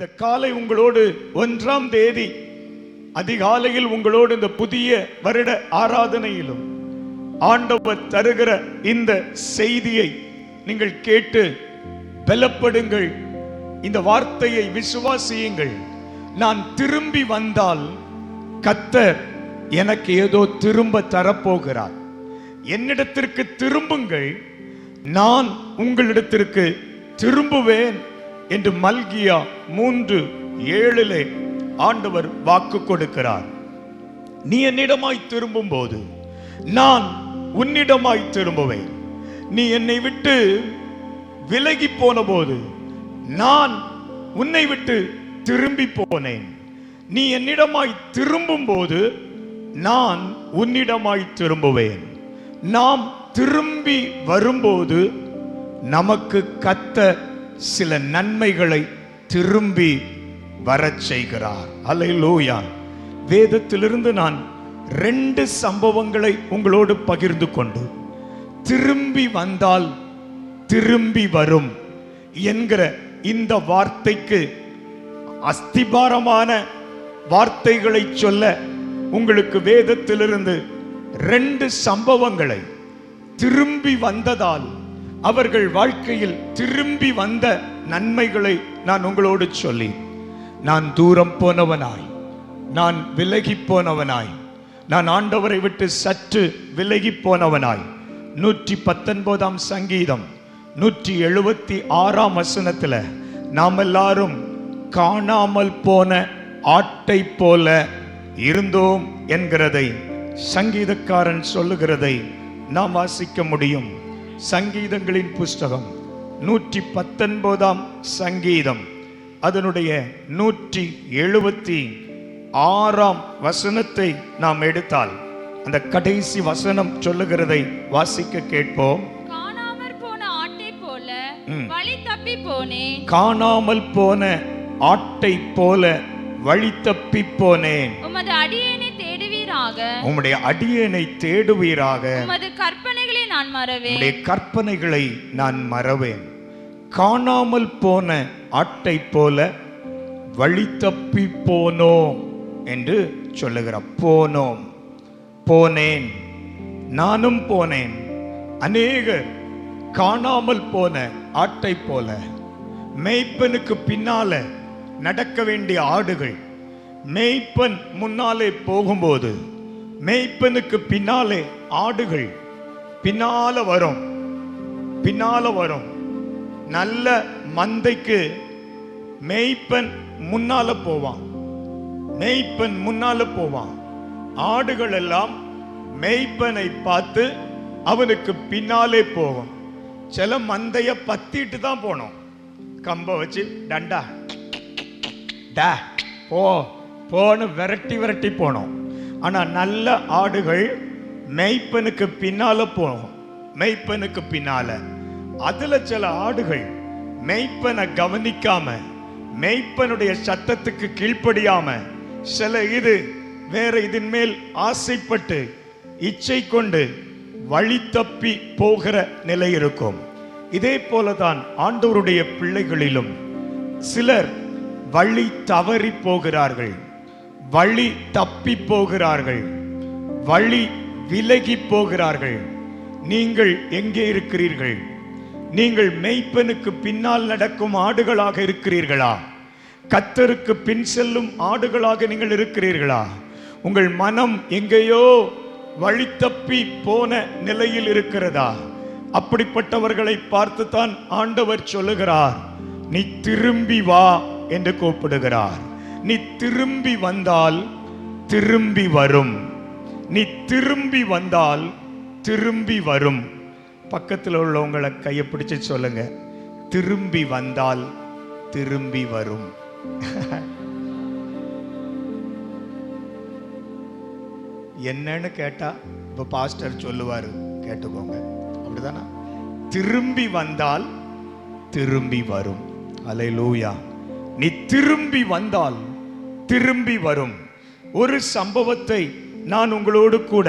இந்த காலை உங்களோடு ஒன்றாம் தேதி அதிகாலையில் உங்களோடு இந்த புதிய வருட ஆராதனையிலும் ஆண்டவர் தருகிற இந்த செய்தியை நீங்கள் கேட்டு பலப்படுங்கள். இந்த வார்த்தையை விசுவாசியுங்கள். நான் திரும்பி வந்தால் கத்தர் எனக்கு ஏதோ திரும்ப தரப்போகிறார். என்னிடத்திற்கு திரும்புங்கள். நான் உங்களிடத்திற்கு திரும்புவேன். என்று மல்கியா மூன்று ஏழிலே ஆண்டவர் வாக்கு கொடுக்கிறார். நீ என்னிடமாய் திரும்பும் போது நான் உன்னிடமாய் திரும்புவேன். நீ என்னை விட்டு விலகி போன போது நான் உன்னை விட்டு திரும்பி போனேன். நீ என்னிடமாய் திரும்பும் போது நான் உன்னிடமாய் திரும்புவேன். நாம் திரும்பி வரும்போது நமக்கு கத்த சில நன்மைகளை திரும்பி வரச் செய்கிறார். அல்லேலூயா வேதத்திலிருந்து நான் ரெண்டு சம்பவங்களை உங்களோடு பகிர்ந்து கொண்டு திரும்பி வந்தால் திரும்பி வரும் என்கிற இந்த வார்த்தைக்கு அஸ்திபாரமான வார்த்தைகளை சொல்ல உங்களுக்கு வேதத்திலிருந்து ரெண்டு சம்பவங்களை திரும்பி வந்ததால் அவர்கள் வாழ்க்கையில் திரும்பி வந்த நன்மைகளை நான் உங்களோடு சொல்லி நான் தூரம் போனவனாய் நான் விலகி போனவனாய் நான் ஆண்டவரை விட்டு சற்று விலகி போனவனாய். நூற்றி பத்தொன்பதாம் சங்கீதம் நூற்றி எழுபத்தி ஆறாம் வசனத்தில் நாம் எல்லாரும் காணாமல் போன ஆட்டை போல இருந்தோம் என்கிறதை சங்கீதக்காரன் சொல்லுகிறதை நாம் வாசிக்க முடியும். சங்கீதங்களின் புஸ்தகம். நூற்றி பத்தொன்பதாம் சங்கீதம். அதனுடைய நூற்றி எழுபத்தி ஆறாம் வசனத்தை நாம் எடுத்தால் அந்த கடைசி வசனம் சொல்லுகிறதை வாசிக்க கேட்போம். காணாமல் போன ஆட்டை போல வழி தப்பி போனேன். உமது அடியேனை தேடுவீராக உம்முடைய அடியேனை தேடுவீராக. உமது கற்பனைகளை நான் மறவேன். உம்முடைய கற்பனைகளை நான் மறவேன். காணாமல் போன ஆட்டை போல வழி தப்பி போனோம் என்று சொல்லுகிறார் போனோம். போனேன் நானும் போனேன். அநேகர் காணாமல் போன ஆட்டை போல. மேய்ப்பனுக்கு பின்னால நடக்க வேண்டிய ஆடுகள் மேய்ப்பன் முன்னாலே போகும்போது மேய்ப்பனுக்கு பின்னாலே ஆடுகள் பின்னால வரும் பின்னால வரும். நல்ல மந்தைக்கு மேய்ப்பன் முன்னால போவான். மேய்ப்பன் முன்னால போவான். ஆடுகள் எல்லாம் மேய்ப்பனை பார்த்து அவனுக்கு பின்னாலே போகும். சில மந்தைய பத்திட்டு தான் போனோம் கம்ப வச்சு டண்டா டா போ. போன விரட்டி விரட்டி போனோம். ஆனால் நல்ல ஆடுகள் மெய்ப்பனுக்கு பின்னால் போகும். மெய்ப்பனுக்கு பின்னால். அதில் சில ஆடுகள் மெய்ப்பனை கவனிக்காம மெய்ப்பனுடைய சத்தத்துக்கு கீழ்ப்படியாம சில இது வேற இதன் மேல் ஆசைப்பட்டு இச்சை கொண்டு வழி தப்பி போகிற நிலை இருக்கும். இதே போலதான் ஆண்டவருடைய பிள்ளைகளிலும் சிலர் வழி தவறி போகிறார்கள். வழி தப்பி போகிறார்கள். வழி விலகி போகிறார்கள். நீங்கள் எங்கே இருக்கிறீர்கள்? நீங்கள் மெய்ப்பனுக்கு பின்னால் நடக்கும் ஆடுகளாக இருக்கிறீர்களா? கத்தருக்கு பின் செல்லும் ஆடுகளாக நீங்கள் இருக்கிறீர்களா? உங்கள் மனம் எங்கேயோ வழி தப்பி போன நிலையில் இருக்கிறதா? அப்படிப்பட்டவர்களை பார்த்துத்தான் ஆண்டவர் சொல்லுகிறார். நீ திரும்பி வா என்று கூப்பிடுகிறார். நீ திரும்பி வந்தால் திரும்பி வரும். நீ திரும்பி வந்தால் திரும்பி வரும். பக்கத்தில் உள்ளவங்களை கையை பிடிச்சு சொல்லுங்க. திரும்பி வந்தால் திரும்பி வரும். என்னன்னு கேட்டா இப்ப பாஸ்டர் சொல்லுவாரு. கேட்டுக்கோங்க. அப்படிதானா? திரும்பி வந்தால் திரும்பி வரும். அலை லூயா நீ திரும்பி வந்தால் திரும்பி வரும். ஒரு சம்பவத்தை நான் உங்களோடு கூட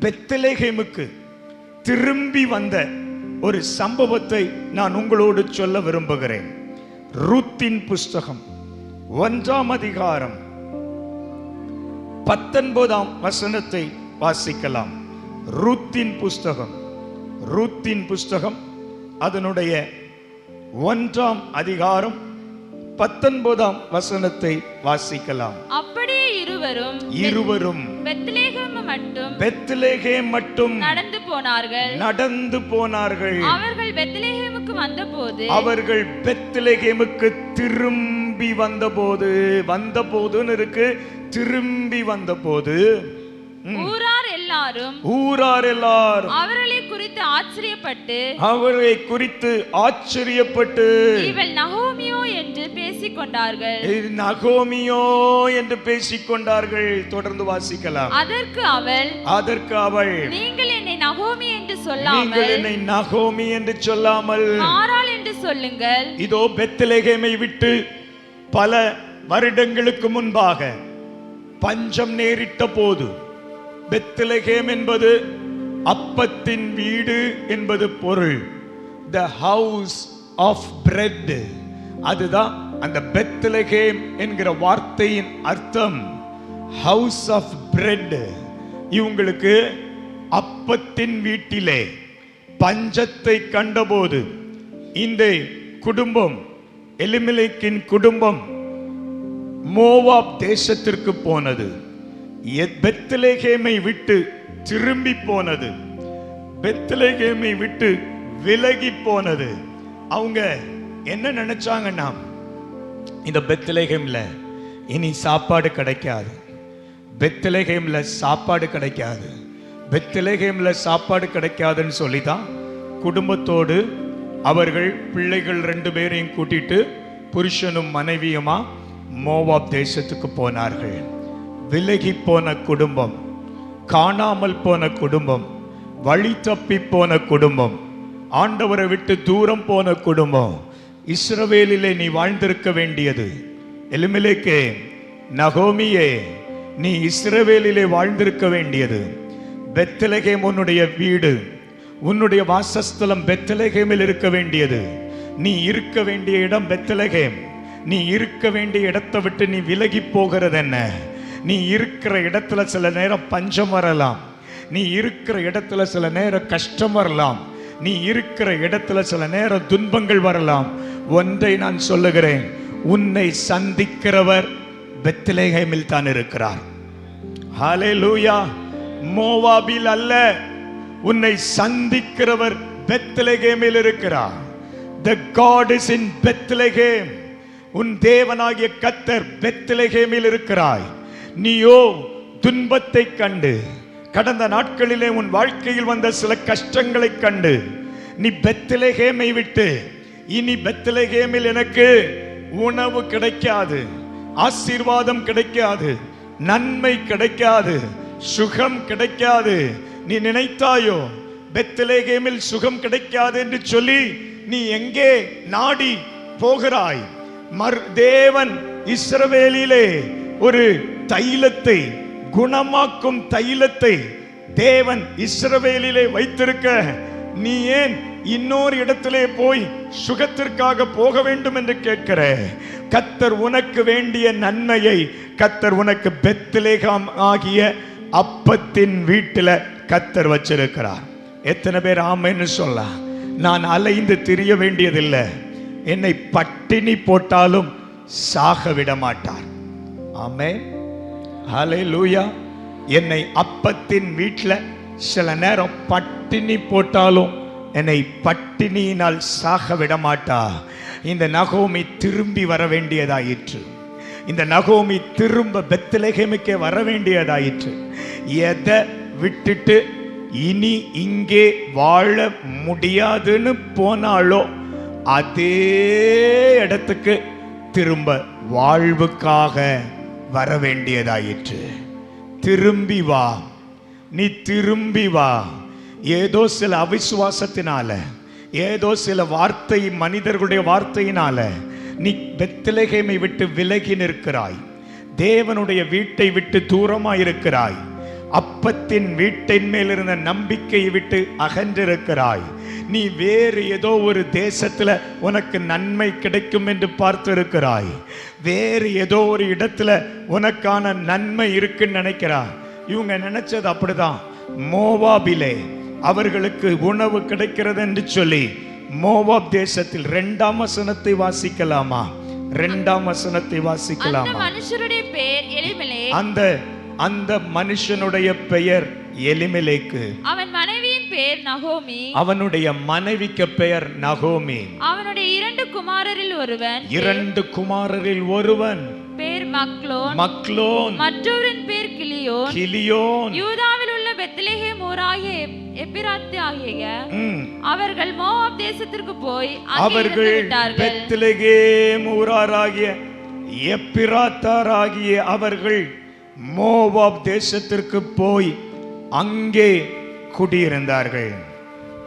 பெத்தலேகேமுக்கு திரும்பி வந்த ஒரு சம்பவத்தை நான் உங்களோடு சொல்ல விரும்புகிறேன். ரூத்தின் புஸ்தகம் ஒன்றாம் அதிகாரம் பத்தொன்பதாம் வசனத்தை வாசிக்கலாம். ரூத்தின் புஸ்தகம் ரூத்தின் புஸ்தகம் அதனுடைய ஒன்றாம் அதிகாரம் பத்தொன்பதாம் வசனத்தை வாசிக்கலாம். அப்படியே இருவரும் இருவரும் பெத்லேகேம் மட்டும் மட்டும் நடந்து போனார்கள். நடந்து போனார்கள். அவர்கள் பெத்லேகேமுக்கு வந்தபோது அவர்கள் பெத்லெகேமுக்கு திரும்பி வந்தபோது வந்தபோதுன்னு இருக்கு. திரும்பி வந்தபோது ஊரார் எல்லாரும் ஊரார் எல்லாரும் அவர்களை குறித்து ஆச்சரியப்பட்டு அவரை குறித்து ஆச்சரியப்பட்டு இவள் நகோமியோ என்று பேசிக் கொண்டார்கள் இது நகோமியோ என்று பேசிக்கொண்டார்கள். தொடர்ந்து வாசிக்கலாம். அதற்கு அவள் அதற்கு அவள் நீங்கள் என்னை நகோமி என்று நீங்கள் சொல்லாமல் என்னை நகோமி என்று சொல்லாமல் மாறாள் என்று சொல்லுங்கள். இதோ பெத்லெகேமை விட்டு பல வருடங்களுக்கு முன்பாக பஞ்சம் நேரிட்ட போது பெத்லெகேம் என்பது அப்பத்தின் வீடு என்பது பொருள். த ஹவுஸ் ஆஃப் பிரெட் அதுதான் அந்த பெத்லகேம் என்கிற வார்த்தையின் அர்த்தம். ஹவுஸ் ஆஃப் பிரெட் இவங்களுக்கு அப்பத்தின் வீட்டிலே பஞ்சத்தை கண்டபோது இந்த குடும்பம் எலிமிலைக்கின் குடும்பம் மோவாப் தேசத்திற்கு போனது. எத்- விட்டு திரும்பி போனது. பெத்லெகேமை விட்டு விலகி போனது. அவங்க என்ன நினைச்சாங்கன்னா இந்த பெத்திலேகம்ல இனி சாப்பாடு கிடைக்காது. பெத்திலேகம்ல சாப்பாடு கிடைக்காது. பெத்திலேகம்ல சாப்பாடு கிடைக்காதுன்னு சொல்லி தான் குடும்பத்தோடு அவர்கள் பிள்ளைகள் ரெண்டு பேரையும் கூட்டிட்டு புருஷனும் மனைவியுமா மோவாப் தேசத்துக்கு போனார்கள். விலகி போன குடும்பம் காணாமல் போன குடும்பம் வழி தப்பி போன குடும்பம் ஆண்டவரை விட்டு தூரம் போன குடும்பம் இஸ்ரவேலிலே நீ வாழ்ந்திருக்க வேண்டியது. எலுமிலேக்கே நகோமியே நீ இஸ்ரவேலிலே வாழ்ந்திருக்க வேண்டியது. பெத்தலகேம் உன்னுடைய வீடு உன்னுடைய வாசஸ்தலம் பெத்தலகேமில் இருக்க வேண்டியது. நீ இருக்க வேண்டிய இடம் பெத்தலகேம் நீ இருக்க வேண்டிய இடத்தை விட்டு நீ விலகி போகிறது என்ன? நீ இருக்கிற இடத்துல சில நேரம் பஞ்சம் வரலாம். நீ இருக்கிற இடத்துல சில நேரம் கஷ்டம் வரலாம். நீ இருக்கிற இடத்துல சில நேரம் துன்பங்கள் வரலாம். ஒன்றை நான் சொல்லுகிறேன். உன்னை சந்திக்கிறவர் பெத்லேஹேமில் தான் இருக்கிறார். ஹalleluya. மோவாபில் அல்ல. உன்னை சந்திக்கிறவர் பெத்லகேமில் இருக்கிறார். The God is in bethlehem. உன் தேவனாகிய கத்தர் பெத்லகேமில் இருக்கிறாய். நீயோ துன்பத்தை கண்டு. கடந்த நாட்களிலே உன் வாழ்க்கையில் வந்த சில கஷ்டங்களை கண்டு நீ பெத்திலேகேமை விட்டு இனி பெத்திலேகேமில் எனக்கு உணவு கிடைக்காது ஆசீர்வாதம் கிடைக்காது நன்மை கிடைக்காது சுகம் கிடைக்காது. நீ நினைத்தாயோ பெத்திலேகேமில் சுகம் கிடைக்காது என்று சொல்லி நீ எங்கே நாடி போகிறாய்? மர் தேவன் இஸ்ரவேலிலே ஒரு தைலத்தை குணமாக்கும் தைலத்தை தேவன் இஸ்ரவேலிலே வைத்திருக்க நீ ஏன் இன்னொரு இடத்திலே போய் சுகத்திற்காக போக வேண்டும் என்று கேட்கிற? கத்தர் உனக்கு வேண்டிய நன்மையை கத்தர் உனக்கு பெத்திலேகாம் ஆகிய அப்பத்தின் வீட்டில கத்தர் வச்சிருக்கிறார். எத்தனை பேர் ஆமைன்னு சொல்லலாம். நான் அலைந்து திரிய வேண்டியதில்லை. என்னை பட்டினி போட்டாலும் சாக விட மாட்டார். ஆமே ஹலே லூயா என்னை அப்பத்தின் வீட்டில் சில நேரம் பட்டினி போட்டாலும் என்னை பட்டினியினால் சாக விட மாட்டா இந்த நகோமி திரும்பி வர வேண்டியதாயிற்று. இந்த நகோமி திரும்ப பெத்லகேமுக்கே வர வேண்டியதாயிற்று. எதை விட்டுட்டு இனி இங்கே வாழ முடியாதுன்னு போனாலோ அதே இடத்துக்கு திரும்ப வாழ்வுக்காக வர வேண்டியதாயிற்று திரும்பி வா. நீ திரும்பி வா. ஏதோ சில அவிசுவாசத்தினால ஏதோ சில வார்த்தை மனிதர்களுடைய வார்த்தையினால நீ பெத்லகேமை விட்டு விலகி நிற்கிறாய். தேவனுடைய வீட்டை விட்டு தூரமாக இருக்கிறாய். அப்பத்தின் வீட்டின் மேல் இருந்த நம்பிக்கையை விட்டு அகன்றிருக்கிறாய். நீ வேறு ஏதோ ஒரு தேசத்துல உனக்கு நன்மை கிடைக்கும் என்று பார்த்திருக்கிறாய். வேறு ஏதோ ஒரு இடத்துல உனக்கான நன்மை இருக்குன்னு நினைக்கிறாய் இவங்க நினைச்சது அப்படிதான். மோவாபிலே அவர்களுக்கு உணவு கிடைக்கிறது என்று சொல்லி மோவாப் தேசத்தில் இரண்டாம் வசனத்தை வாசிக்கலாமா? இரண்டாம் வசனத்தை வாசிக்கலாமா? மனுஷருடைய பெயர் எலிமெலே அந்த அந்த மனுஷனுடைய பெயர் எலிமெலேக்கு. அவன் மனைவியின் பெயர் நகோமி. அவனுடைய மனைவிக்கு பெயர் நகோமி. அவனுடைய இரண்டு குமாரரில் ஒருவன். இரண்டு குமாரரில் ஒருவன். பேர் மக்லோன். மக்லோன். மற்றொருவன் பேர் கிளியோன் கிலியோன். யூதாவில் உள்ள பெத்லெகேம் ஊராகிய எப்பிராத்து ஆகிய. அவர்கள் மோவாப் தேசத்திற்கு போய் அவர்கள் பெத்லகேம் ஊராராகிய எப்பிராத்தாராகிய அவர்கள் மோவாப் தேசத்திற்கு போய் அங்கே குடியிருந்தார்கள்.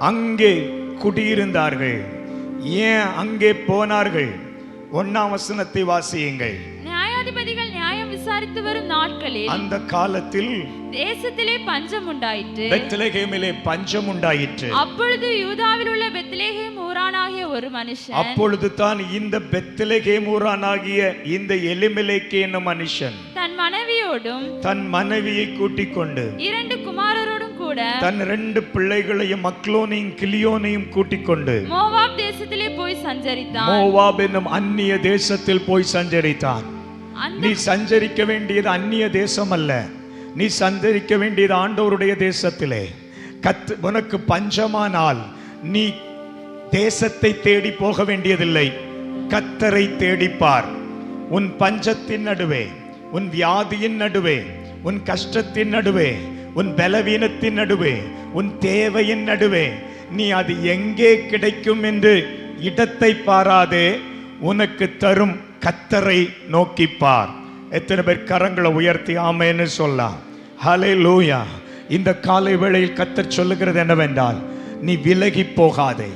அங்கே குடியிருந்தார்கள். ஏன் அங்கே போனார்கள்? ஒன்னாம் வசனத்தை வாசியுங்கள். நியாயாதிபதிகள் நியாயம் விசாரித்து வரும் நாட்களில் அந்த காலத்தில் தேசத்திலே பஞ்சம் உண்டாயிற்று பெத்லகேமிலே பஞ்சம் உண்டாயிற்று அப்பொழுது யூதாவில் உள்ள பெத்லேஹேம் ஊரானாகிய ஒரு மனுஷன். அப்பொழுது தான் இந்த பெத்லகேம் ஊரானாகிய இந்த எலிமெலேக்கு என்னும் மனுஷன். தன் மனைவியோடும் தன் மனைவியை கூட்டிக் கொண்டு இரண்டு கூட தன் ரெண்டு பிள்ளைகளையும் மக்லோனையும் கிளியோனையும் கூட்டிக் கொண்டு மோவாப் தேசத்திலே போய் சஞ்சரித்தான். மோவாப் என்னும் அந்நிய தேசத்தில் போய் சஞ்சரித்தான். நீ சஞ்சரிக்க வேண்டியது அந்நிய தேசம் அல்ல நீ சஞ்சரிக்க வேண்டியது ஆண்டவருடைய தேசத்திலே. கத்து உனக்கு பஞ்சமானால் நீ தேசத்தை தேடி போக வேண்டியதில்லை. கத்தரை தேடிப்பார். உன் பஞ்சத்தின் நடுவே உன் வியாதியின் நடுவே உன் கஷ்டத்தின் நடுவே உன் பலவீனத்தின் நடுவே உன் தேவையின் நடுவே நீ அது எங்கே கிடைக்கும் என்று இடத்தை பாராதே உனக்கு தரும் கத்தரை நோக்கிப்பார் எத்தனை பேர் கரங்களை உயர்த்தி ஆமேன்னு சொல்லலாம். ஹலே லூயா இந்த காலை வேளையில் கத்தர் சொல்லுகிறது என்னவென்றால் நீ விலகி போகாதே.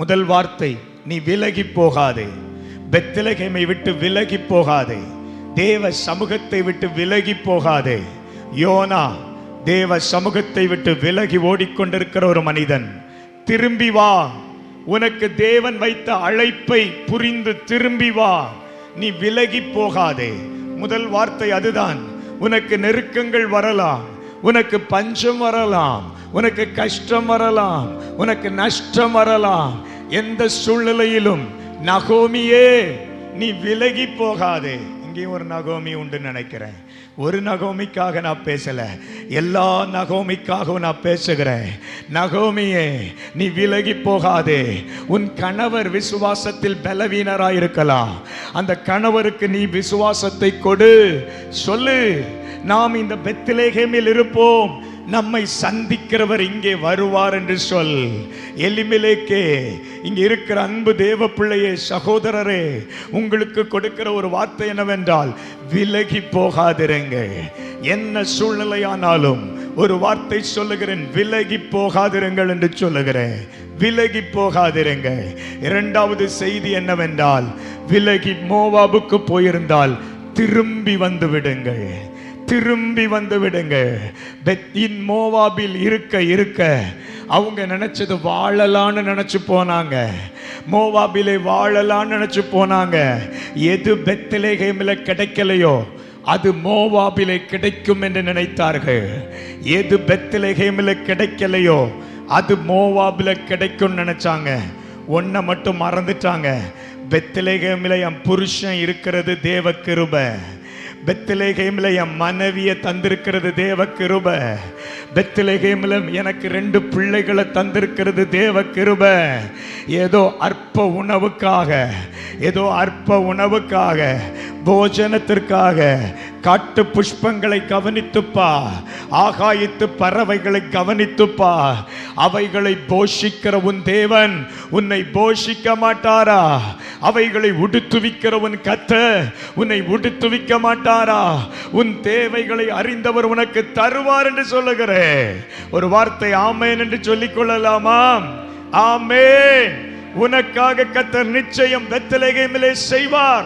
முதல் வார்த்தை நீ விலகி போகாதே. பெத்திலகேமை விட்டு விலகி போகாதே. தேவ சமூகத்தை விட்டு விலகி போகாதே. யோனா தேவ சமூகத்தை விட்டு விலகி ஓடிக்கொண்டிருக்கிற ஒரு மனிதன். திரும்பி வா. உனக்கு தேவன் வைத்த அழைப்பை புரிந்து திரும்பி வா. நீ விலகி போகாதே. முதல் வார்த்தை அதுதான். உனக்கு நெருக்கங்கள் வரலாம். உனக்கு பஞ்சம் வரலாம். உனக்கு கஷ்டம் வரலாம். உனக்கு நஷ்டம் வரலாம். எந்த சூழ்நிலையிலும் நகோமியே நீ விலகி போகாதே. இங்கேயும் ஒரு நகோமி உண்டு நினைக்கிறேன். ஒரு நகோமிக்காக நான் பேசல. எல்லா நகோமிக்காகவும் நான் பேசுகிறேன். நகோமியே நீ விலகி போகாதே. உன் கணவர் விசுவாசத்தில் பலவீனராயிருக்கலாம் அந்த கணவருக்கு நீ விசுவாசத்தை கொடு. சொல்லு நாம் இந்த பெத்திலேகமில் இருப்போம். நம்மை சந்திக்கிறவர் இங்கே வருவார் என்று சொல். எலிமிலேக்கே இங்கே இருக்கிற அன்பு தேவ பிள்ளையே சகோதரரே உங்களுக்கு கொடுக்கிற ஒரு வார்த்தை என்னவென்றால் விலகி போகாதிருங்க என்ன சூழ்நிலையானாலும் ஒரு வார்த்தை சொல்லுகிறேன் விலகி போகாதிருங்கள் என்று சொல்லுகிறேன். விலகி போகாதிருங்க இரண்டாவது செய்தி என்னவென்றால் விலகி மோவாபுக்கு போயிருந்தால் திரும்பி வந்து விடுங்கள். திரும்பி வந்து விடுங்க. பெத்தின் மோவாபில் இருக்க இருக்க அவங்க நினைச்சது வாழலான்னு நினைச்சு போனாங்க. மோவாபிலே வாழலான்னு நினைச்சு போனாங்க. எது பெத்திலேகேமில் கிடைக்கலையோ அது மோவாபிலே கிடைக்கும் என்று நினைத்தார்கள். எது பெத்திலேகேமில் கிடைக்கலையோ அது மோவாபில் கிடைக்கும்னு நினைச்சாங்க. ஒன்றை மட்டும் மறந்துட்டாங்க. பெத்திலேகேமில் என் புருஷன் இருக்கிறது தேவ கிருபை. பெத்திலேகேமில் என் மனைவியை தந்திருக்கிறது தேவ கிருப பெத்திலேகேமில் எனக்கு ரெண்டு பிள்ளைகளை தந்திருக்கிறது தேவ கிருப ஏதோ அற்ப உணவுக்காக ஏதோ அற்ப உணவுக்காக போஜனத்திற்காக காட்டு புஷ்பங்களை கவனித்துப்பா ஆகாயத்து பறவைகளை கவனித்துப்பா. அவைகளை போஷிக்கிற உன் தேவன் உன்னை போஷிக்க மாட்டாரா? அவைகளை உடுத்துவிக்கிற உன் கத்த உன்னை உடுத்துவிக்க மாட்டார்? உன் தேவைகளை அறிந்தவர் உனக்கு தருவார் என்று சொல்லுகிறேன். ஒரு வார்த்தை ஆமேன் என்று சொல்லிக் கொள்ளலாமா? ஆமேன். உனக்காக கத்தர் நிச்சயம் வெத்தலகைமிலே செய்வார்.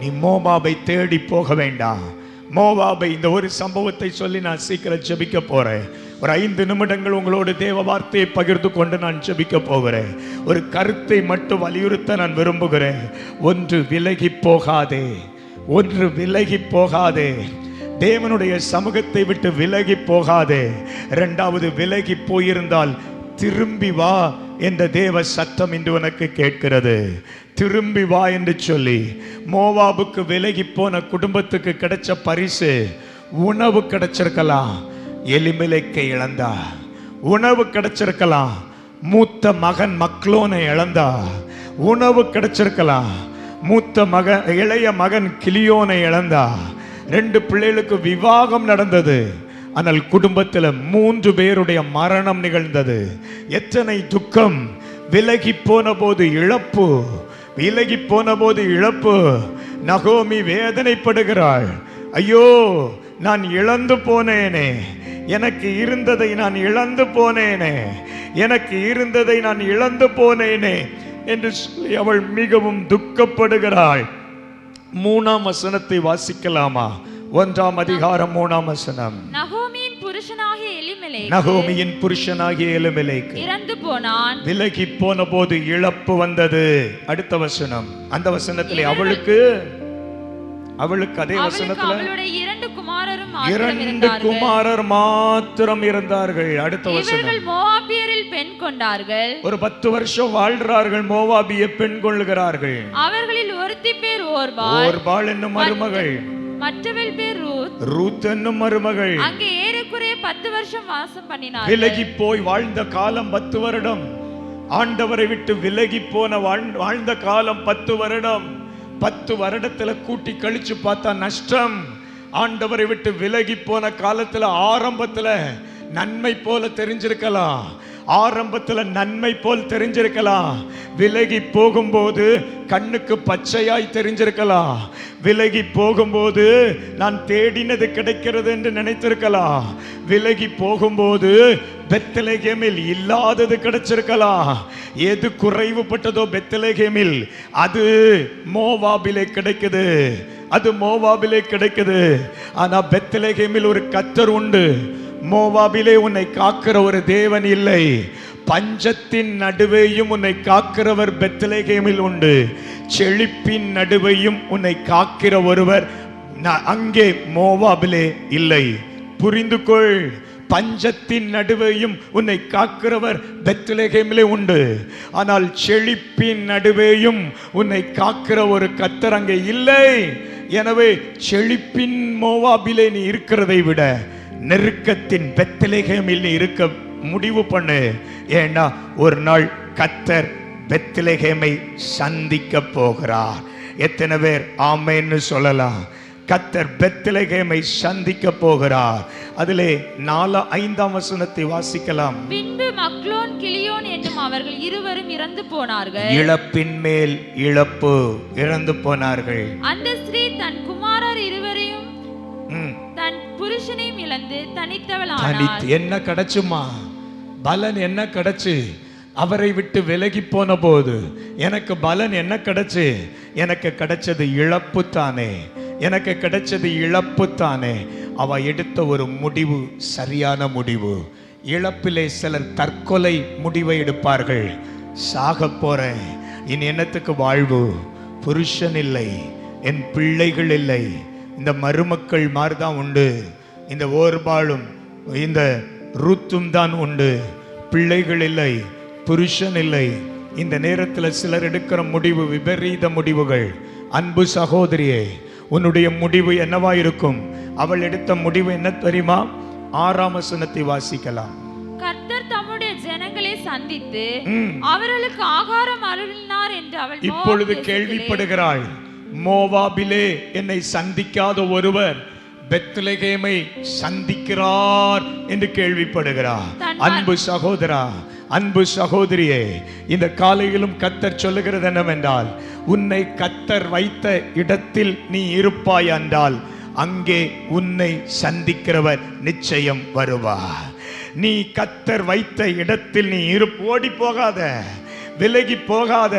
நீ மோபாபை தேடி போக வேண்டாம். மோவாபை இந்த ஒரு சம்பவத்தை சொல்லி நான் சீக்கிரம் ஜெபிக்க போறேன். ஒரு ஐந்து நிமிடங்கள் உங்களோட தேவ வார்த்தையை பகிர்ந்து கொண்டு நான் ஜெபிக்க போகிறேன். ஒரு கருத்தை மட்டும் வலியுறுத்த நான் விரும்புகிறேன். ஒன்று விலகி போகாதே. ஒன்று விலகி போகாதே. தேவனுடைய சமூகத்தை விட்டு விலகி போகாதே. இரண்டாவது விலகி போயிருந்தால் திரும்பி வா என்ற தேவ சத்தம் இன்று உனக்கு கேட்கிறது. திரும்பி வா என்று சொல்லி மோவாபுக்கு விலகி போன குடும்பத்துக்கு கிடைச்ச பரிசு உணவு கிடைச்சிருக்கலாம். எலிமிலைக்கை இழந்தா உணவு கிடைச்சிருக்கலாம். மூத்த மகன் மக்ளோனை இழந்தா உணவு கிடைச்சிருக்கலாம். மூத்த மகன் இளைய மகன் கிளியோனை இழந்தா ரெண்டு பிள்ளைகளுக்கு விவாகம் நடந்தது. ஆனால் குடும்பத்தில் மூன்று பேருடைய மரணம் நிகழ்ந்தது. எத்தனை துக்கம். விலகி போன போது இழப்பு. விலகி போன போது இழப்பு. நகோமி வேதனைப்படுகிறாள். ஐயோ நான் இழந்து போனேனே. எனக்கு இருந்ததை நான் இழந்து போனேனே. எனக்கு இருந்ததை நான் இழந்து போனேனே. என்று சொல்லி அவள் மிகவும் துக்கப்படுகிறாள். மூணாம் வசனத்தை வாசிக்கலாமா? ஒன்றாம் அதிகாரம் மூணாம் வசனம். நகோமியின் புருஷனாகிய எலிமெலே நகோமியின் புருஷனாகிய எலுமிலைக்கு இறந்து போனான். விலகி போன போது இழப்பு வந்தது. அடுத்த வசனம். அந்த வசனத்திலே அவளுக்கு அவளுக்கு அதே வசனத்துல இரண்டு குமாரரும் இரண்டு குமாரர் மாத்திரம் இருந்தார்கள். அடுத்த வசனம். மோவாபியரில் பெண் கொண்டார்கள். ஒரு பத்து வருஷம் வாழ்றார்கள் மோவாபிய பெண் கொள்கிறார்கள் அவர்களில் ஒருத்தி பேர் ஓர்பால். ஓர்பாள் என்னும் மருமகள். மற்றவள் பேர் ரூத். ரூத் என்னும் மருமகள். அங்கே ஏறக்குறைய பத்து வருஷம் வாசம் பண்ணினார் விலகி போய் வாழ்ந்த காலம் பத்து வருடம். ஆண்டவரை விட்டு விலகி போன வாழ்- வாழ்ந்த காலம் பத்து வருடம். பத்து வருடத்துல கூட்டி கழிச்சு பார்த்தா நஷ்டம். ஆண்டவரை விட்டு விலகி போன காலத்துல ஆரம்பத்துல நன்மை போல தெரிஞ்சிருக்கலாம். ஆரம்பத்தில் நன்மை போல் தெரிஞ்சிருக்கலாம். விலகி போகும்போது கண்ணுக்கு பச்சையாய் தெரிஞ்சிருக்கலாம். விலகி போகும்போது நான் தேடினது கிடைக்கிறது என்று நினைத்திருக்கலாம். விலகி போகும்போது பெத்தலகேமில் இல்லாதது கிடைச்சிருக்கலாம். எது குறைவுபட்டதோ பெத்தலகேமில் அது மோவாபிலே கிடைக்குது. அது மோவாபிலே கிடைக்குது. ஆனால் பெத்தலகேமில் ஒரு கத்தர் உண்டு. மோவாபிலே உன்னை காக்கிற ஒரு தேவன் இல்லை. பஞ்சத்தின் நடுவேயும் உன்னை காக்கிறவர் பெத்தலேகேமில் உண்டு. செழிப்பின் நடுவையும் உன்னை காக்கிற ஒருவர் அங்கே மோவாபிலே இல்லை. புரிந்து கொள் பஞ்சத்தின் நடுவேயும் உன்னை காக்கிறவர் பெத்லகேமிலே உண்டு. ஆனால் செழிப்பின் நடுவேயும் உன்னை காக்கிற ஒரு கத்தர் அங்கே இல்லை. எனவே செழிப்பின் மோவாபிலே நீ இருக்கிறதை விட நெருக்கத்தின் பெத்லகேமில் நீ இருக்க முடிவு பண்ணு. ஏன்னா ஒரு நாள் கத்தர் பெத்லகேமை சந்திக்க போகிறார். எத்தனை பேர் ஆமேன்னு சொல்லலாம். கத்தர் பெத்லகேமை சந்திக்க போகிறார். அதிலே நாலு ஐந்தாம் வசனத்தை வாசிக்கலாம். பின்பு மக்லோன் கிளியோன் என்னும் அவர்கள் இருவரும் இறந்து போனார்கள். இழப்பின் மேல் இழப்பு இறந்து போனார்கள். அந்த ஸ்திரீ தன் குமாரர் இருவரையும் ம். தன் புருஷனையும் இழந்து தனித்தவள் என்ன கிடைச்சுமா? பலன் என்ன கிடைச்சு? அவரை விட்டு விலகி போன போது எனக்கு பலன் என்ன கிடைச்சு? எனக்கு கிடைச்சது இழப்பு தானே எனக்கு கிடைச்சது இழப்பு தானே அவ எடுத்த ஒரு முடிவு சரியான முடிவு. இழப்பிலே சிலர் தற்கொலை முடிவை எடுப்பார்கள். சாக போறேன். இனி என்னத்துக்கு வாழ்வு? புருஷன் இல்லை என் பிள்ளைகள் இல்லை. இந்த மருமக்கள் மாதிரி தான் உண்டு. இந்த ஓர்பாலும் இந்த ருத்தும் தான் உண்டு. பிள்ளைகள் இல்லை புருஷன் இல்லை. இந்த நேரத்தில் சிலர் எடுக்கிற முடிவு விபரீத முடிவுகள். அன்பு சகோதரியே உன்னுடைய முடிவு என்னவா இருக்கும் அவள் எடுத்த முடிவு என்ன தெரியுமா? ஆறாம் வசனத்தை வாசிக்கலாம். கர்த்தர் தம்முடைய ஜனங்களை சந்தித்து. அவர்களுக்கு ஆகாரம் அருளினார் என்று அவள் இப்பொழுது கேள்விப்படுகிறாள். மோவாபிலே என்னை சந்திக்காத ஒருவர் பெத்லகேமை சந்திக்கிறார் என்று கேள்விப்படுகிறார். அன்பு சகோதரா அன்பு சகோதரியே இந்த காலையிலும் கத்தர் சொல்லுகிறது என்னவென்றால் உன்னை கத்தர் வைத்த இடத்தில் நீ இருப்பாய் என்றால் அங்கே உன்னை சந்திக்கிறவர் நிச்சயம் வருவார். நீ கத்தர் வைத்த இடத்தில் நீ இரு ஓடி போகாத விலகி போகாத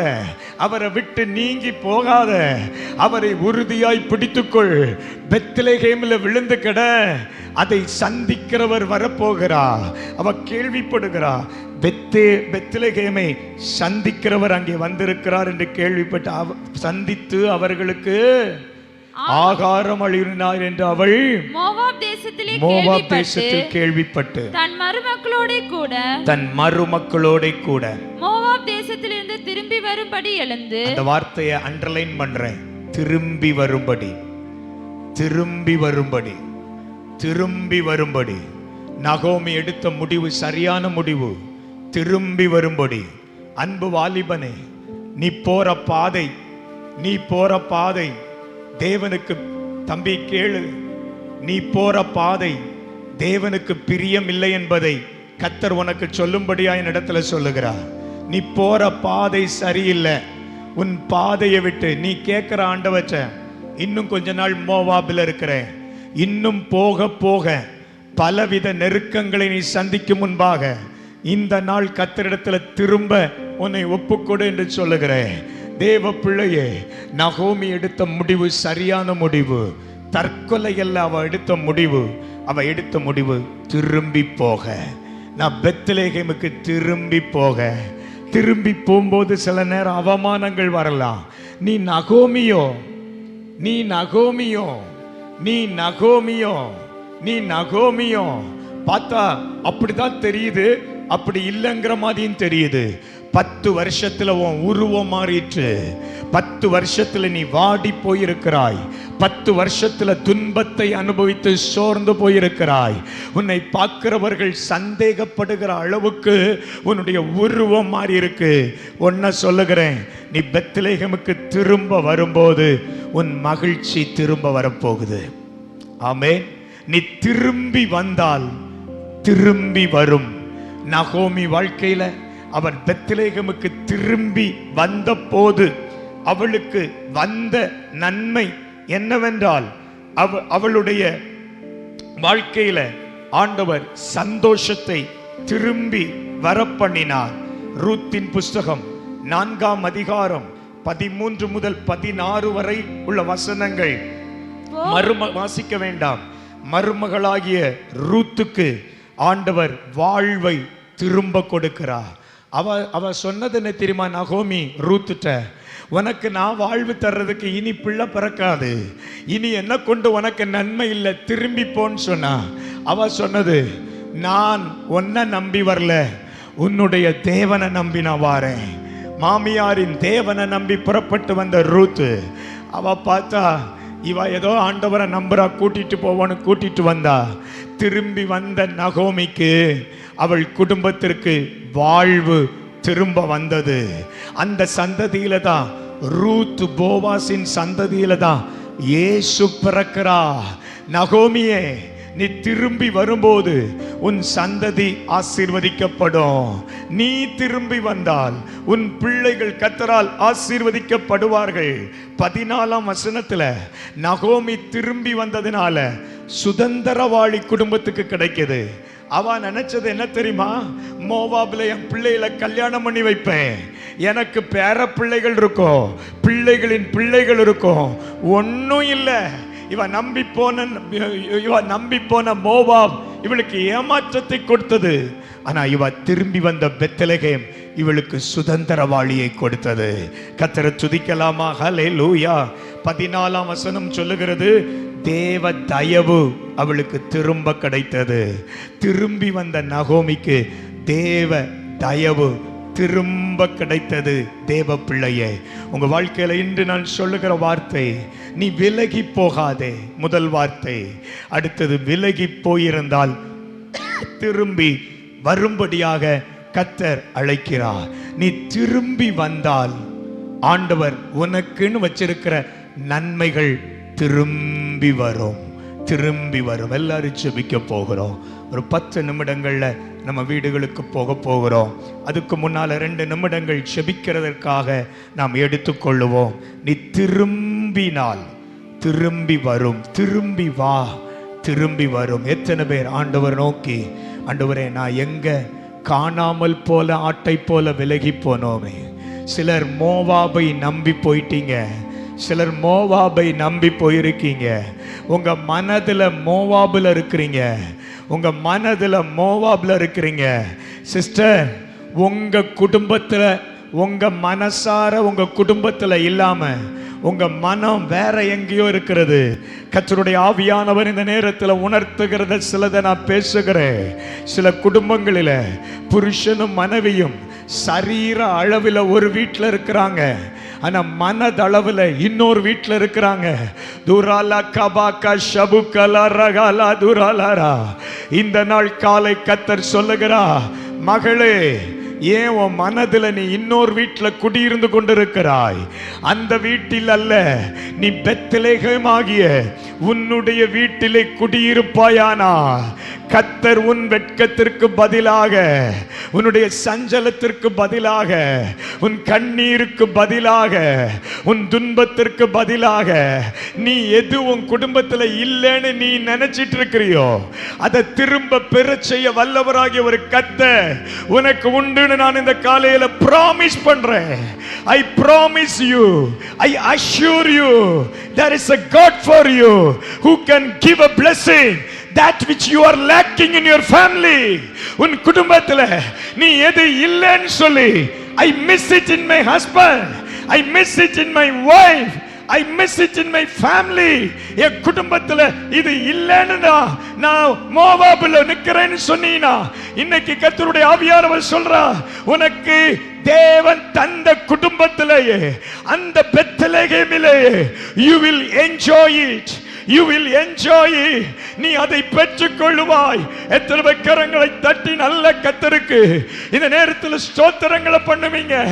அவரை விட்டு நீங்கி போகாத. அவரை உறுதியாய் பிடித்துக்கொள். பெத்திலேகேமில் விழுந்து கிட. அதை சந்திக்கிறவர் வரப்போகிறா. அவ கேள்விப்படுகிறா. பெத்தே பெத்லகேமை சந்திக்கிறவர் அங்கே வந்திருக்கிறார் என்று கேள்விப்பட்டு அவ சந்தித்து அவர்களுக்கு ஆகாரம் அழினார் என்று அவள் மோவாப் தேசத்திலே மோவாப் தேசத்தில் கேள்விப்பட்டு தன் மருமக்களோட கூட தன் மருமக்களோட கூட மோவாப் தேசத்திலிருந்து திரும்பி வரும்படி எழுந்து அந்த வார்த்தையை அண்டர்லைன் பண்றேன். திரும்பி வரும்படி. திரும்பி வரும்படி. திரும்பி வரும்படி. நகோமி எடுத்த முடிவு சரியான முடிவு. திரும்பி வரும்படி. அன்பு வாலிபனே நீ போற பாதை நீ போற பாதை. தேவனுக்கு தம்பி கேளு. நீ போற பாதை தேவனுக்கு பிரியம் இல்லை என்பதை கத்தர் உனக்கு சொல்லும்படியா இடத்துல சொல்லுகிறார். நீ போற பாதை சரியில்லை. உன் பாதையை விட்டு நீ கேட்கிற ஆண்டவச்ச இன்னும் கொஞ்ச நாள் மோவாபில் இருக்கிற இன்னும் போக போக பலவித நெருக்கங்களை நீ சந்திக்கும் முன்பாக இந்த நாள் கத்தரிடத்தில் திரும்ப உன்னை ஒப்புக்கொடு என்று சொல்லுகிறேன். தேவ பிள்ளையே நகோமி எடுத்த முடிவு சரியான முடிவு. தற்கொலை அல்ல அவ எடுத்த முடிவு. அவ எடுத்த முடிவு திரும்பி போக. நான் பெத்லேகேமுக்கு திரும்பி போக. திரும்பி போகும்போது சில நேரம் அவமானங்கள் வரலாம். நீ நகோமியோ? நீ நகோமியோ? நீ நகோமியோ? நீ நகோமியோ? பார்த்தா அப்படிதான் தெரியுது. அப்படி இல்லைங்கிற மாதிரியும் தெரியுது. பத்து வருஷத்துல உன் உருவம் மாறிட்டு பத்து வருஷத்துல நீ வாடி போயிருக்கிறாய். பத்து வருஷத்துல துன்பத்தை அனுபவித்து சோர்ந்து போயிருக்கிறாய். உன்னை பார்க்கிறவர்கள் சந்தேகப்படுகிற அளவுக்கு உன்னுடைய உருவம் மாறி இருக்கு ஒன்ன சொல்லுகிறேன் நீ பெத்லேகமுக்கு திரும்ப வரும்போது உன் மகிழ்ச்சி திரும்ப வரப்போகுது. ஆமே நீ திரும்பி வந்தால் திரும்பி வரும். நகோமி வாழ்க்கையில அவர் பெத்லேகமுக்கு திரும்பி வந்த போது அவளுக்கு வந்த நன்மை என்னவென்றால் அவ அவளுடைய வாழ்க்கையில ஆண்டவர் சந்தோஷத்தை திரும்பி வரப்பண்ணினார். ரூத்தின் புஸ்தகம் நான்காம் அதிகாரம் பதிமூன்று முதல் பதினாறு வரை உள்ள வசனங்கள். மரும வாசிக்க வேண்டாம். மருமகளாகிய ரூத்துக்கு ஆண்டவர் வாழ்வை திரும்ப கொடுக்கிறார். அவ அவ சொன்னது என்ன தெரியுமா? நகோமி ரூத்துட்ட உனக்கு நான் வாழ்வு தர்றதுக்கு இனி பிள்ளை பிறக்காது. இனி என்ன கொண்டு உனக்கு நன்மை இல்லை திரும்பி போன்னு சொன்னா. அவ சொன்னது நான் உன்னை நம்பி வரல உன்னுடைய தேவனை நம்பி நான் வாரேன். மாமியாரின் தேவனை நம்பி புறப்பட்டு வந்த ரூத்து அவ பார்த்தா இவ ஏதோ ஆண்டவரை நம்புறா கூட்டிட்டு போவான்னு கூட்டிட்டு வந்தா. திரும்பி வந்த நகோமிக்கு அவள் குடும்பத்திற்கு வாழ்வு திரும்ப வந்தது. அந்த சந்ததியில தான் ரூத் போவாசின் சந்ததியில தான் ஏசு பிறக்கிறா நகோமியே நீ திரும்பி வரும்போது உன் சந்ததி ஆசீர்வதிக்கப்படும். நீ திரும்பி வந்தால் உன் பிள்ளைகள் கத்தரால் ஆசீர்வதிக்கப்படுவார்கள். பதினாலாம் வசனத்துல நகோமி திரும்பி வந்ததினால சுதந்திரவாளி குடும்பத்துக்கு கிடைக்குது. அவ நினைச்சது என்ன தெரியுமா? மோவாபில் என் பிள்ளைகளை கல்யாணம் பண்ணி வைப்பேன். எனக்கு பேர பிள்ளைகள் இருக்கும். பிள்ளைகளின் பிள்ளைகள் இருக்கும். ஒன்றும் இல்லை. இவ நம்பி போன இவ நம்பி போன மோவாப் இவளுக்கு ஏமாற்றத்தை கொடுத்தது. ஆனா இவ திரும்பி வந்த பெத்தலகேம் இவளுக்கு சுதந்திரவாளியை கொடுத்தது. கத்தரை துதிக்கலாமா? ஹலே லூயா பதினாலாம் வசனம் சொல்லுகிறது தேவ தயவு அவளுக்கு திரும்ப கிடைத்தது. திரும்பி வந்த நகோமிக்கு தேவ தயவு திரும்ப கிடைத்தது தேவ பிள்ளையே உங்கள் வாழ்க்கையில இன்று நான் சொல்லுகிற வார்த்தை நீ விலகி போகாதே முதல் வார்த்தை. அடுத்தது விலகி போயிருந்தால் திரும்பி வரும்படியாக கத்தர் அழைக்கிறார். நீ திரும்பி வந்தால் ஆண்டவர் உனக்குன்னு வச்சிருக்கிற நன்மைகள் திரும்பி வரும் திரும்பி வரும் எல்லாரும் செபிக்க போகிறோம். ஒரு பத்து நிமிடங்களில் நம்ம வீடுகளுக்கு போக போகிறோம். அதுக்கு முன்னால் ரெண்டு நிமிடங்கள் செபிக்கிறதற்காக நாம் எடுத்துக்கொள்ளுவோம். நீ திரும்பினால் திரும்பி வரும். திரும்பி வா. திரும்பி வரும். எத்தனை பேர் ஆண்டவர் நோக்கி ஆண்டவரே நான் எங்க காணாமல் போல ஆட்டை போல விலகி போனோமே. சிலர் மோவாபை நம்பி போயிட்டீங்க. சிலர் மோவாபை நம்பி போயிருக்கீங்க. உங்க மனதில் மோவாபில் இருக்கிறீங்க. உங்க மனதில் மோவாபில் இருக்கிறீங்க. சிஸ்டர் உங்க குடும்பத்தில் உங்க மனசார உங்க குடும்பத்தில் இல்லாமல் உங்க மனம் வேற எங்கேயோ இருக்கிறது. கர்த்தருடைய ஆவியானவர் இந்த நேரத்தில் உணர்த்துகிறத சிலதை நான் பேசுகிறேன். சில குடும்பங்களில் புருஷனும் மனைவியும் சரீர அளவில் ஒரு வீட்டில் இருக்கிறாங்க. ஆனால் மனதளவில் இன்னொரு வீட்டில் இருக்கிறாங்க. துராலா கபாக்கா ஷபுக்கலா ரகாலா துராலாரா. இந்த நாள் காலை கத்தர் சொல்லுகிறா மகளே ஏன் உன் மனதில் நீ இன்னொரு வீட்டில் குடியிருந்து கொண்டிருக்கிறாய்? அந்த வீட்டில் அல்ல நீ பெத்தலேகமாகிய உன்னுடைய வீட்டிலே குடியிருப்பாயானா? கத்தர் உன் வெட்கத்திற்கு பதிலாக உன்னுடைய சஞ்சலத்திற்கு பதிலாக உன் கண்ணீருக்கு பதிலாக உன் துன்பத்திற்கு பதிலாக நீ எது உன் குடும்பத்தில் இல்லைன்னு நீ நினைச்சிட்டு இருக்கிறியோ அதை திரும்ப பெற செய்ய வல்லவராகிய ஒரு கத்த உனக்கு உண்டுன்னு நான் இந்த காலையில் ப்ராமிஸ் பண்றேன். I promise you I assure you there is a God for you who can give a blessing that which you are lacking in your family உன் குடும்பத்தில் நீ எது இல்லைன்னு சொல்லி I miss it in my husband I miss it in my wife I miss it in my family என் குடும்பத்தில் இது இல்லைன்னு நான் மோவாபில் நிற்கிறேன்னு நிக்கிறேன்னு இன்னைக்கு கத்தருடைய ஆவியானவர் சொல்றா உனக்கு தேவன் தந்த குடும்பத்திலேயே அந்த பெத்தலேகமிலேயே you will enjoy it you will enjoy நீ அதை பெற்றுக் கொள்ளுவாய் எத்தனை கரங்களை தட்டி நல்ல கத்தருக்கு. இந்த நேரத்தில் ஸ்தோத்திரங்களை பண்ணுவீங்க.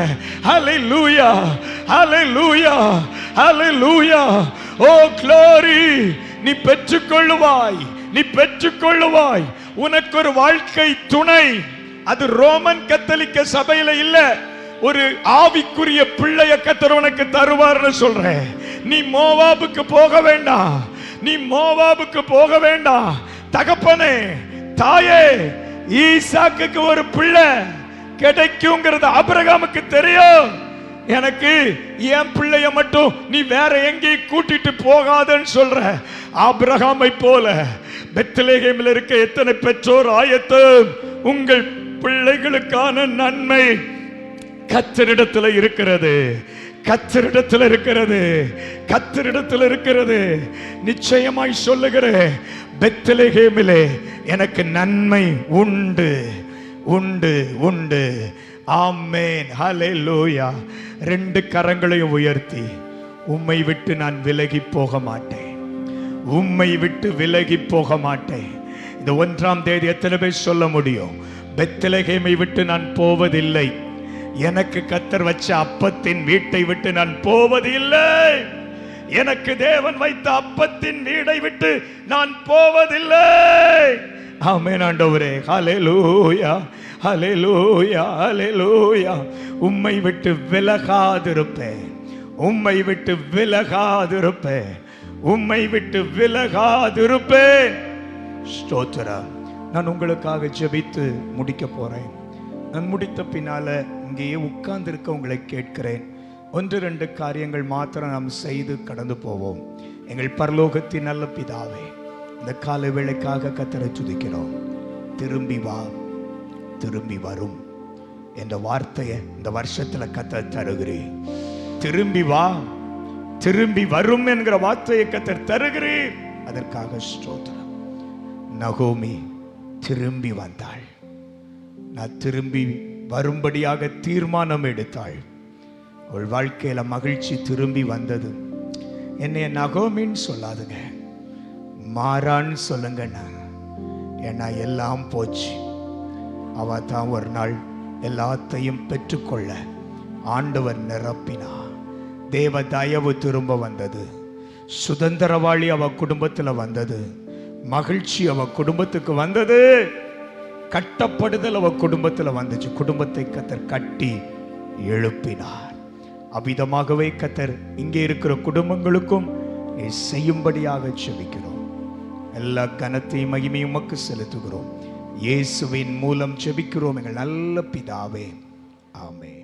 ஹலே லூயா ஹலே லூயா ஹலே லூயா ஓ க்ளோரி நீ பெற்றுக்கொள்ளுவாய். நீ பெற்றுக்கொள்ளுவாய். உனக்கு ஒரு வாழ்க்கை துணை. அது ரோமன் கத்தலிக்க சபையில இல்ல. ஒரு ஆவிக்குரிய பிள்ளைய கத்தர் உனக்கு தருவார்னு சொல்றேன். நீ மோவாபுக்கு போக வேண்டாம். நீ மோவாபுக்கு போக வேண்டாம் தகப்பனே தாயே ஈசாக்குக்கு ஒரு பிள்ளை கிடைக்குங்கிறது ஆபிரகாமுக்கு தெரியும். எனக்கு என் பிள்ளைய மட்டும் நீ வேற எங்கேயும் கூட்டிட்டு போகாதன்னு சொல்ற. ஆபிரகாமை போல பெத்லகேமில் இருக்க எத்தனை பெற்றோர் ஆயத்து உங்கள் பிள்ளைகளுக்கான நன்மை கத்தரிடத்துல இருக்கிறது. கத்தரிடத்தில் இருக்கிறது கத்தரிடத்தில் இருக்கிறது. நிச்சயமாய் சொல்லுகிறேன் பெத்லகேமிலே எனக்கு நன்மை உண்டு உண்டு உண்டு. ஆமேன். ஹalleluya. ரெண்டு கரங்களையும் உயர்த்தி உம்மை விட்டு நான் விலகி போக மாட்டேன். உம்மை விட்டு விலகி போக மாட்டேன். இந்த ஒன்றாம் தேதி எத்தனை பேர் சொல்ல முடியும்? பெத்தலகேமை விட்டு நான் போவதில்லை. எனக்கு கத்தர் வச்ச அப்பத்தின் வீட்டை விட்டு நான் போவதில்லை. எனக்கு தேவன் வைத்த அப்பத்தின் வீடை விட்டு நான் போவதில்லை. ஆமென் ஆண்டவரே. ஹalleluya ஹalleluya ஹalleluya. உம்மை விட்டு விலகாதிருப்பேன். உம்மை விட்டு விலகாதிருப்பேன். உம்மை விட்டு விலகாதிருப்பேன். ஸ்தோத்திரம். நான் உங்களுக்காக ஜெபித்து முடிக்க போறேன். நான் முடித்த பின்னால இங்கேயே உட்கார்ந்து இருக்க உங்களை கேட்கிறேன். ஒன்று ரெண்டு காரியங்கள் மாத்திரம் நாம் செய்து கடந்து போவோம். எங்கள் பரலோகத்தின் நல்ல பிதாவே இந்த கால வேளைக்காக கத்தரை துதிக்கிறோம். திரும்பி வா திரும்பி வரும். என்ற வார்த்தையை இந்த வருஷத்துல கத்த தருகிறேன் திரும்பி வா திரும்பி வரும் என்கிற வார்த்தையை கத்தர் தருகிறேன் அதற்காக ஸ்தோத்திரம். நகோமி திரும்பி வந்தாள். நான் திரும்பி வரும்படியாக தீர்மானம் எடுத்தாள். அவள் வாழ்க்கையில் மகிழ்ச்சி திரும்பி வந்தது. என்னைய நகோமின்னு சொல்லாதுங்க. மாறான்னு சொல்லுங்கண்ணா ஏன்னா எல்லாம் போச்சு. அவ தான் ஒரு நாள் எல்லாத்தையும் பெற்றுக்கொள்ள ஆண்டவர் நிரப்பினா. தேவ தயவு திரும்ப வந்தது. சுதந்திரவாளி அவ குடும்பத்தில் வந்தது. மகிழ்ச்சி அவ குடும்பத்துக்கு வந்தது. கட்டப்படுதல் அவ குடும்பத்தில் வந்துச்சு. குடும்பத்தை கத்தர் கட்டி எழுப்பினார். அவ்விதமாகவே கத்தர் இங்கே இருக்கிற குடும்பங்களுக்கும் நீ செய்யும்படியாக செபிக்கிறோம் எல்லா கனத்தையும் மகிமையும் உமக்கு செலுத்துகிறோம். இயேசுவின் மூலம் செபிக்கிறோம் எங்கள் நல்ல பிதாவே. ஆமே